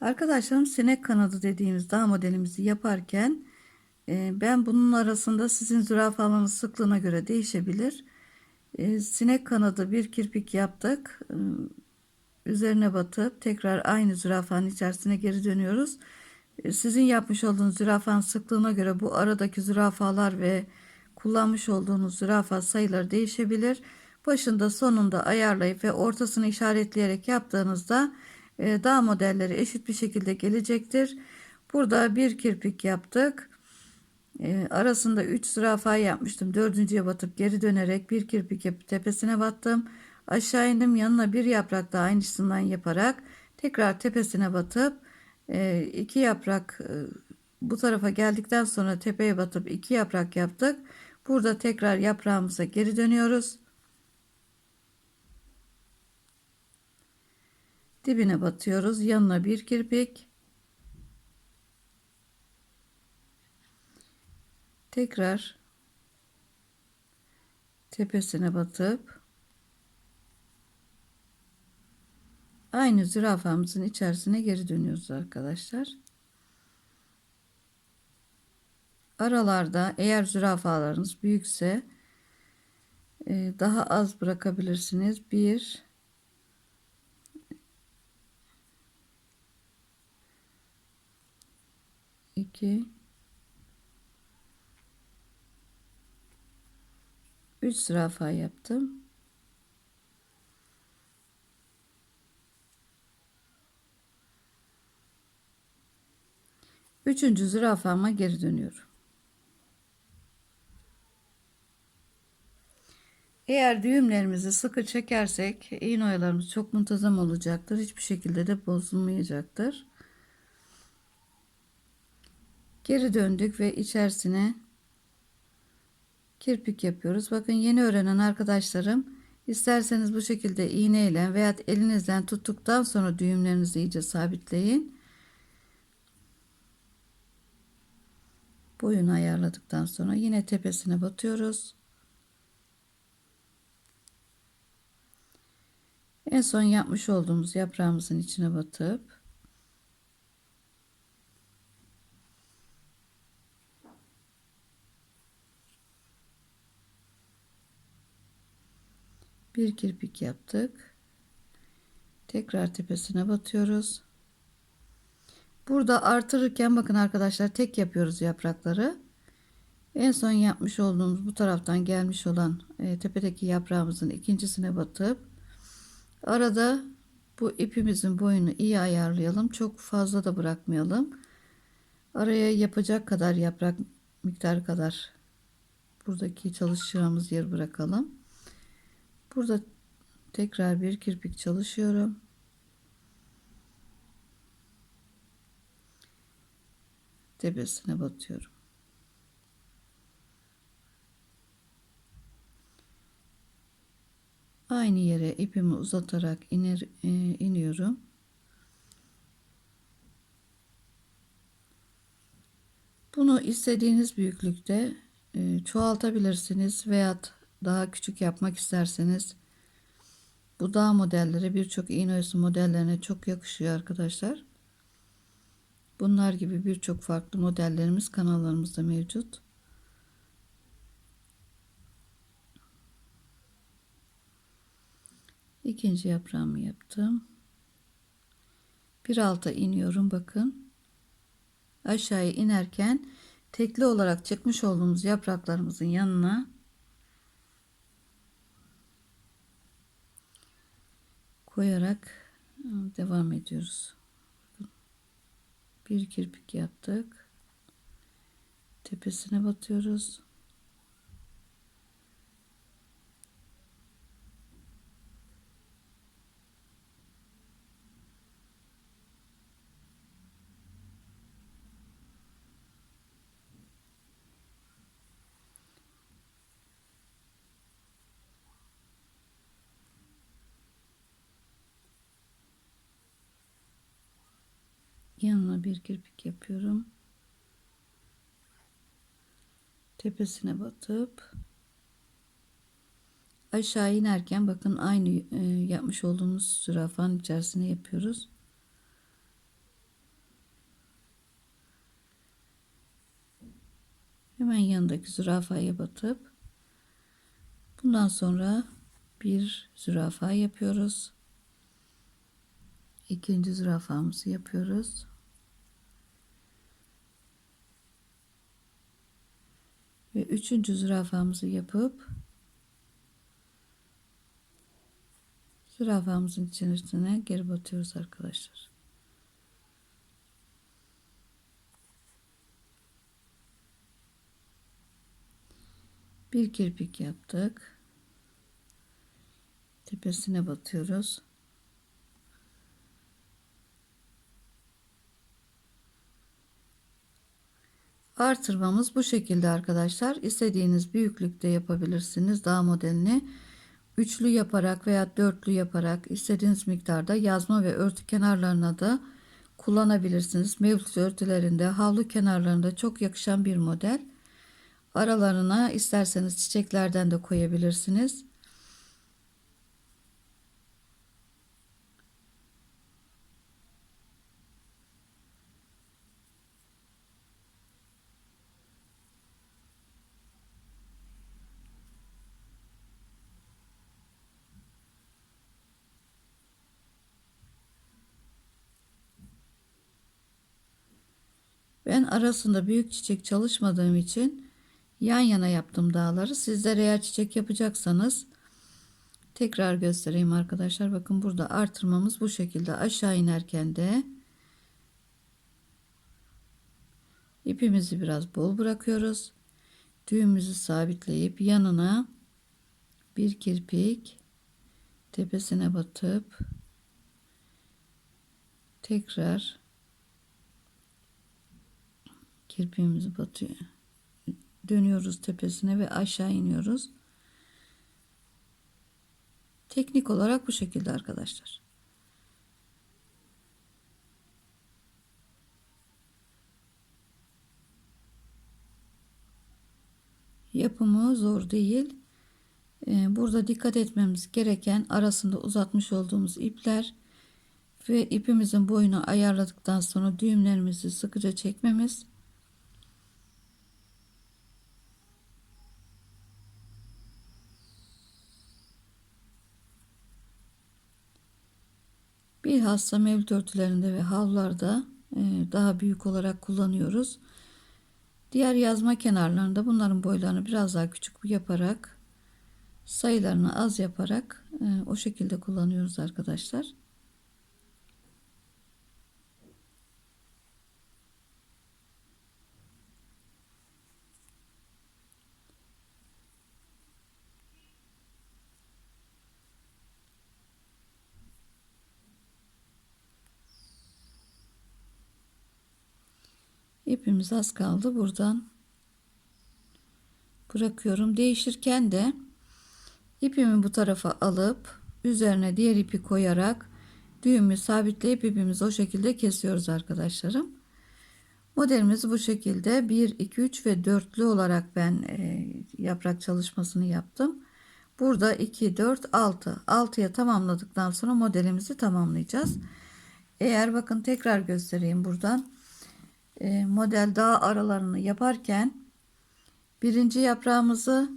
Arkadaşlarım sinek kanadı dediğimiz dağ modelimizi yaparken e, ben bunun arasında sizin zürafalarınız sıklığına göre değişebilir. E, sinek kanadı bir kirpik yaptık. E, üzerine batıp tekrar aynı zürafanın içerisine geri dönüyoruz. Sizin yapmış olduğunuz zürafanın sıklığına göre bu aradaki zürafalar ve kullanmış olduğunuz zürafa sayıları değişebilir. Başında sonunda ayarlayıp ve ortasını işaretleyerek yaptığınızda e, dağ modelleri eşit bir şekilde gelecektir. Burada bir kirpik yaptık. E, arasında 3 zürafa yapmıştım. Dördüncüye batıp geri dönerek bir kirpik yapıp tepesine battım. Aşağı indim yanına bir yaprak daha aynısından yaparak tekrar tepesine batıp e, iki yaprak e, bu tarafa geldikten sonra tepeye batıp iki yaprak yaptık. Burada tekrar yaprağımıza geri dönüyoruz. Dibine batıyoruz. Yanına bir kirpik. Tekrar tepesine batıp aynı zürafamızın içerisine geri dönüyoruz arkadaşlar. Aralarda eğer zürafalarınız büyükse e, daha az bırakabilirsiniz. Bir 2 3 zürafa yaptım. Üçüncü zürafama geri dönüyorum. Eğer düğümlerimizi sıkı çekersek iğne oyalarımız çok muntazam olacaktır. Hiçbir şekilde de bozulmayacaktır. Geri döndük ve içerisine kirpik yapıyoruz. Bakın yeni öğrenen arkadaşlarım isterseniz bu şekilde iğneyle veya elinizden tuttuktan sonra düğümlerinizi iyice sabitleyin. Boyunu ayarladıktan sonra yine tepesine batıyoruz. En son yapmış olduğumuz yaprağımızın içine batıp bir kirpik yaptık. Tekrar tepesine batıyoruz. Burada artırırken bakın arkadaşlar tek yapıyoruz yaprakları. En son yapmış olduğumuz bu taraftan gelmiş olan e, tepedeki yaprağımızın ikincisine batıp arada bu ipimizin boyunu iyi ayarlayalım. Çok fazla da bırakmayalım. Araya yapacak kadar yaprak miktarı kadar buradaki çalışacağımız yer bırakalım. Burada tekrar bir kirpik çalışıyorum. Tepesine batıyorum. Aynı yere ipimi uzatarak iner, e, iniyorum. Bunu istediğiniz büyüklükte e, çoğaltabilirsiniz veya daha küçük yapmak isterseniz bu dağ modelleri birçok iğne oyası modellerine çok yakışıyor arkadaşlar. Bunlar gibi birçok farklı modellerimiz kanallarımızda mevcut. İkinci yaprağımı yaptım. Bir alta iniyorum bakın. Aşağıya inerken tekli olarak çıkmış olduğumuz yapraklarımızın yanına koyarak e, devam ediyoruz. Bir kirpik yaptık. Tepesine batıyoruz. yanına bir kirpik yapıyorum. Tepesine batıp aşağı inerken bakın aynı e, yapmış olduğumuz zürafanın içerisine yapıyoruz. Hemen yanındaki zürafaya batıp bundan sonra bir zürafa yapıyoruz. İkinci zürafamızı yapıyoruz. Ve üçüncü zürafamızı yapıp zürafamızın içerisine geri batıyoruz arkadaşlar. Bir kirpik yaptık. Tepesine batıyoruz. Artırmamız bu şekilde arkadaşlar. İstediğiniz büyüklükte yapabilirsiniz dağ modelini. Üçlü yaparak veya dörtlü yaparak istediğiniz miktarda yazma ve örtü kenarlarına da kullanabilirsiniz. Mevlüt örtülerinde, havlu kenarlarında çok yakışan bir model. Aralarına isterseniz çiçeklerden de koyabilirsiniz. Ben arasında büyük çiçek çalışmadığım için yan yana yaptım dağları. Sizler eğer çiçek yapacaksanız tekrar göstereyim arkadaşlar. Bakın burada artırmamız bu şekilde aşağı inerken de ipimizi biraz bol bırakıyoruz. Düğümümüzü sabitleyip yanına bir kirpik tepesine batıp tekrar kirpiğimizi batıyor. Dönüyoruz tepesine ve aşağı iniyoruz. Teknik olarak bu şekilde arkadaşlar. Yapımı zor değil. Ee, burada dikkat etmemiz gereken arasında uzatmış olduğumuz ipler ve ipimizin boyunu ayarladıktan sonra düğümlerimizi sıkıca çekmemiz Bilhassa mevlüt örtülerinde ve havlularda e, daha büyük olarak kullanıyoruz. Diğer yazma kenarlarında bunların boylarını biraz daha küçük yaparak sayılarını az yaparak e, o şekilde kullanıyoruz arkadaşlar. İpimiz az kaldı. Buradan bırakıyorum. Değişirken de ipimi bu tarafa alıp üzerine diğer ipi koyarak düğümü sabitleyip ipimizi o şekilde kesiyoruz arkadaşlarım. Modelimiz bu şekilde 1, 2, 3 ve 4'lü olarak ben e, yaprak çalışmasını yaptım. Burada 2, 4, 6. 6'ya tamamladıktan sonra modelimizi tamamlayacağız. Eğer bakın tekrar göstereyim buradan e, model dağ aralarını yaparken birinci yaprağımızı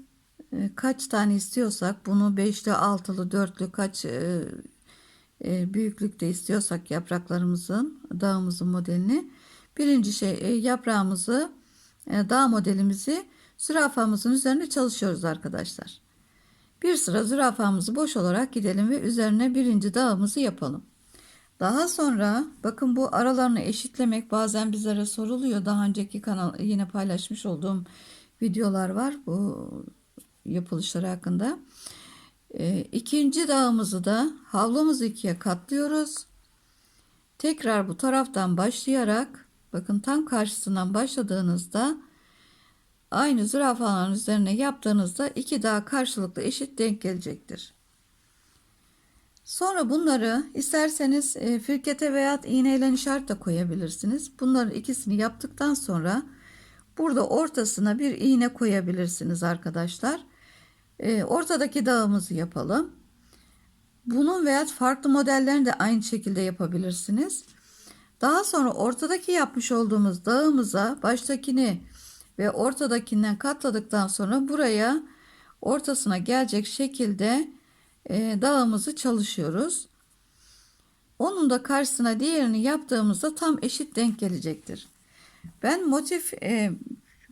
e, kaç tane istiyorsak bunu beşli altılı dörtlü kaç e, büyüklükte istiyorsak yapraklarımızın dağımızın modelini birinci şey yaprağımızı dağ modelimizi zürafamızın üzerine çalışıyoruz arkadaşlar. Bir sıra zürafamızı boş olarak gidelim ve üzerine birinci dağımızı yapalım. Daha sonra bakın bu aralarını eşitlemek bazen bizlere soruluyor. Daha önceki kanal yine paylaşmış olduğum videolar var bu yapılışları hakkında. E, ikinci dağımızı da havlumuzu ikiye katlıyoruz. Tekrar bu taraftan başlayarak bakın tam karşısından başladığınızda aynı zürafaların üzerine yaptığınızda iki dağ karşılıklı eşit denk gelecektir. Sonra bunları isterseniz e, firkete veya iğneyle işaret de koyabilirsiniz. Bunların ikisini yaptıktan sonra burada ortasına bir iğne koyabilirsiniz arkadaşlar. E, ortadaki dağımızı yapalım. Bunun veya farklı modellerini de aynı şekilde yapabilirsiniz. Daha sonra ortadaki yapmış olduğumuz dağımıza baştakini ve ortadakinden katladıktan sonra buraya ortasına gelecek şekilde e, dağımızı çalışıyoruz. Onun da karşısına diğerini yaptığımızda tam eşit denk gelecektir. Ben motif e,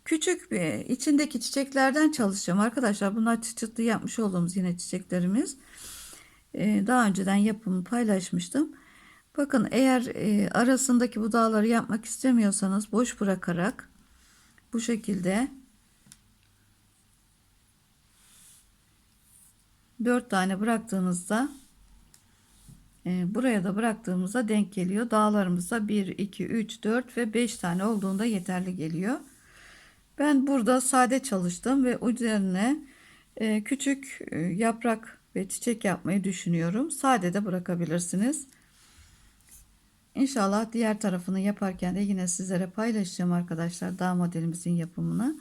küçük bir içindeki çiçeklerden çalışacağım arkadaşlar. Bunlar çıt çıtlı yapmış olduğumuz yine çiçeklerimiz. E, daha önceden yapımı paylaşmıştım. Bakın eğer e, arasındaki bu dağları yapmak istemiyorsanız boş bırakarak bu şekilde 4 tane bıraktığınızda e, buraya da bıraktığımızda denk geliyor. Dağlarımızda 1, 2, 3, 4 ve 5 tane olduğunda yeterli geliyor. Ben burada sade çalıştım ve üzerine e, küçük e, yaprak ve çiçek yapmayı düşünüyorum. Sade de bırakabilirsiniz. İnşallah diğer tarafını yaparken de yine sizlere paylaşacağım arkadaşlar dağ modelimizin yapımını.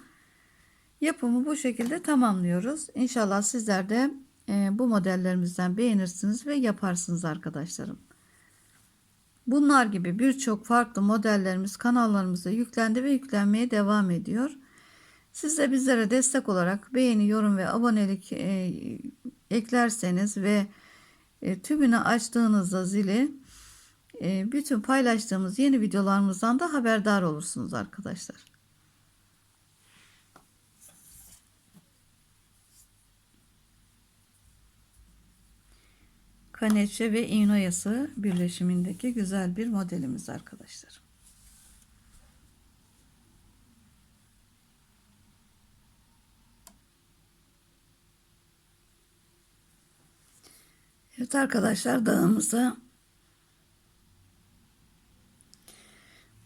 Yapımı bu şekilde tamamlıyoruz. İnşallah sizler de bu modellerimizden beğenirsiniz ve yaparsınız arkadaşlarım. Bunlar gibi birçok farklı modellerimiz kanallarımıza yüklendi ve yüklenmeye devam ediyor. Siz de bizlere destek olarak beğeni, yorum ve abonelik e, eklerseniz ve e, tümünü açtığınızda zili e, bütün paylaştığımız yeni videolarımızdan da haberdar olursunuz arkadaşlar. Kaneçe ve iğnoyası birleşimindeki güzel bir modelimiz arkadaşlar. Evet arkadaşlar dağımıza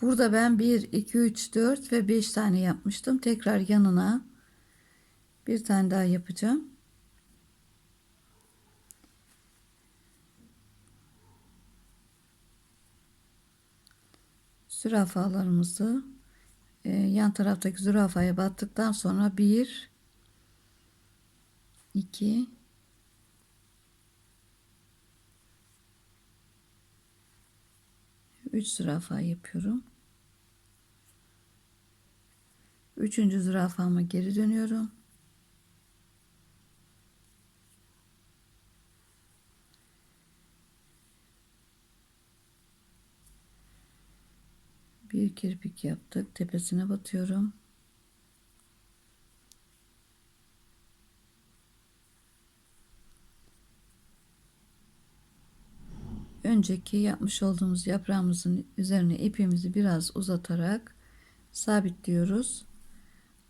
burada ben 1 2 3 4 ve 5 tane yapmıştım. Tekrar yanına bir tane daha yapacağım. Zürafalarımızı e, yan taraftaki zürafaya battıktan sonra 1 2 3 zürafa yapıyorum. Üçüncü zürafama geri dönüyorum. Bir kirpik yaptık. Tepesine batıyorum. önceki yapmış olduğumuz yaprağımızın üzerine ipimizi biraz uzatarak sabitliyoruz.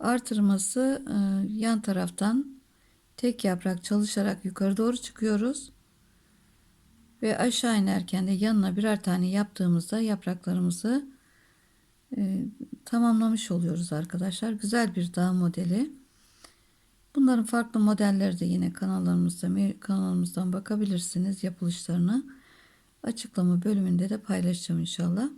Artırması e, yan taraftan tek yaprak çalışarak yukarı doğru çıkıyoruz. Ve aşağı inerken de yanına birer tane yaptığımızda yapraklarımızı e, tamamlamış oluyoruz arkadaşlar. Güzel bir dağ modeli. Bunların farklı modelleri de yine kanallarımızda kanalımızdan bakabilirsiniz yapılışlarını açıklama bölümünde de paylaşacağım inşallah.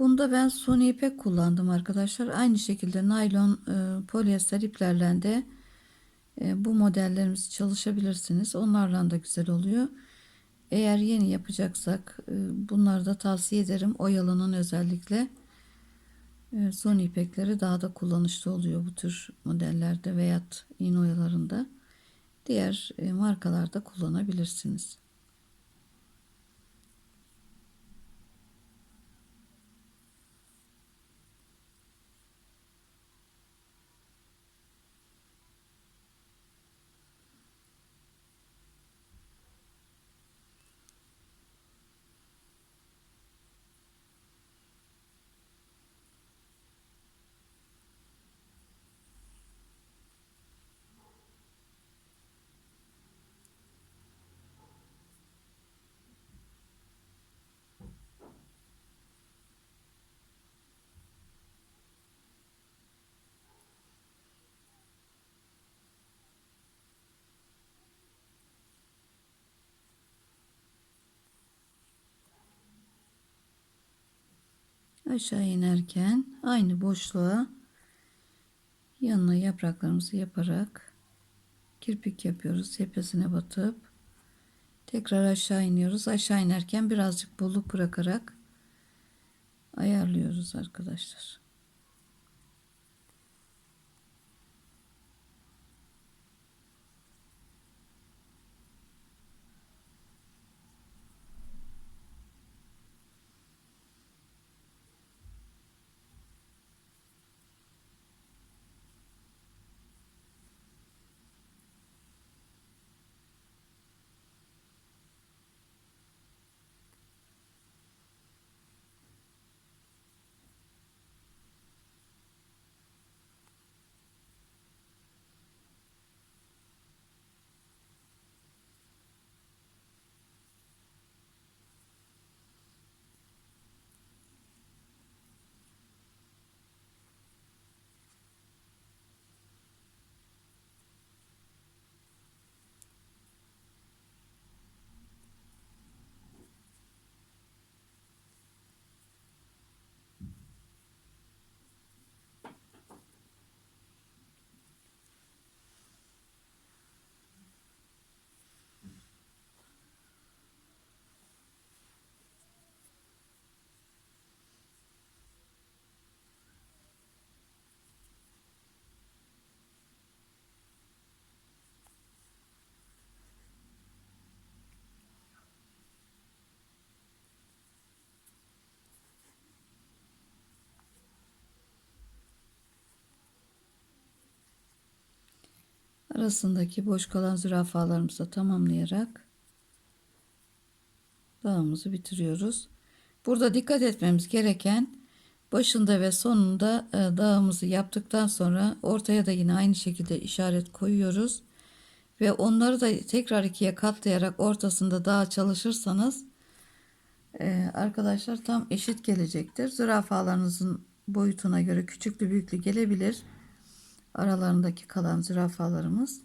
Bunda ben suni ipek kullandım arkadaşlar. Aynı şekilde naylon e, polyester iplerle de e, bu modellerimizi çalışabilirsiniz. Onlarla da güzel oluyor. Eğer yeni yapacaksak e, bunları da tavsiye ederim. Oyalanın özellikle e, suni ipekleri daha da kullanışlı oluyor bu tür modellerde veya iğne oyalarında. Diğer e, markalarda kullanabilirsiniz. Aşağı inerken aynı boşluğa yanına yapraklarımızı yaparak kirpik yapıyoruz. Tepesine batıp tekrar aşağı iniyoruz. Aşağı inerken birazcık bolluk bırakarak ayarlıyoruz arkadaşlar. Arasındaki boş kalan zürafalarımızı tamamlayarak dağımızı bitiriyoruz. Burada dikkat etmemiz gereken başında ve sonunda e, dağımızı yaptıktan sonra ortaya da yine aynı şekilde işaret koyuyoruz. Ve onları da tekrar ikiye katlayarak ortasında dağ çalışırsanız e, arkadaşlar tam eşit gelecektir. Zürafalarınızın boyutuna göre küçüklü büyüklü gelebilir. Aralarındaki kalan zürafalarımız.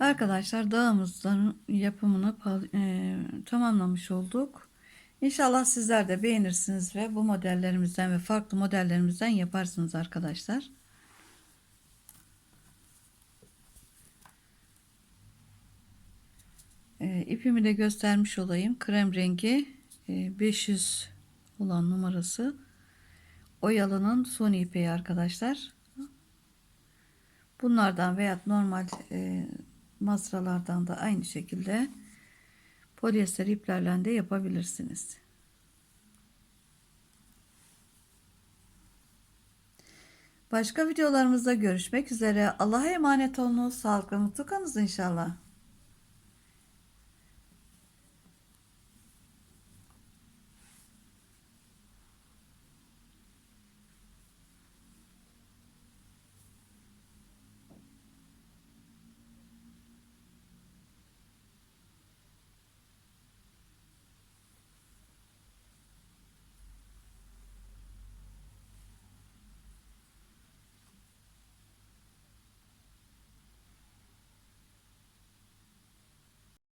Arkadaşlar dağımızın yapımını e, tamamlamış olduk. İnşallah sizler de beğenirsiniz ve bu modellerimizden ve farklı modellerimizden yaparsınız arkadaşlar. E, ipimi de göstermiş olayım. Krem rengi e, 500 olan numarası. Oyalının son ipeği arkadaşlar. Bunlardan veya normal e, masralardan da aynı şekilde polyester iplerle de yapabilirsiniz. Başka videolarımızda görüşmek üzere. Allah'a emanet olunuz. Sağlıklı mutlu kalınız inşallah.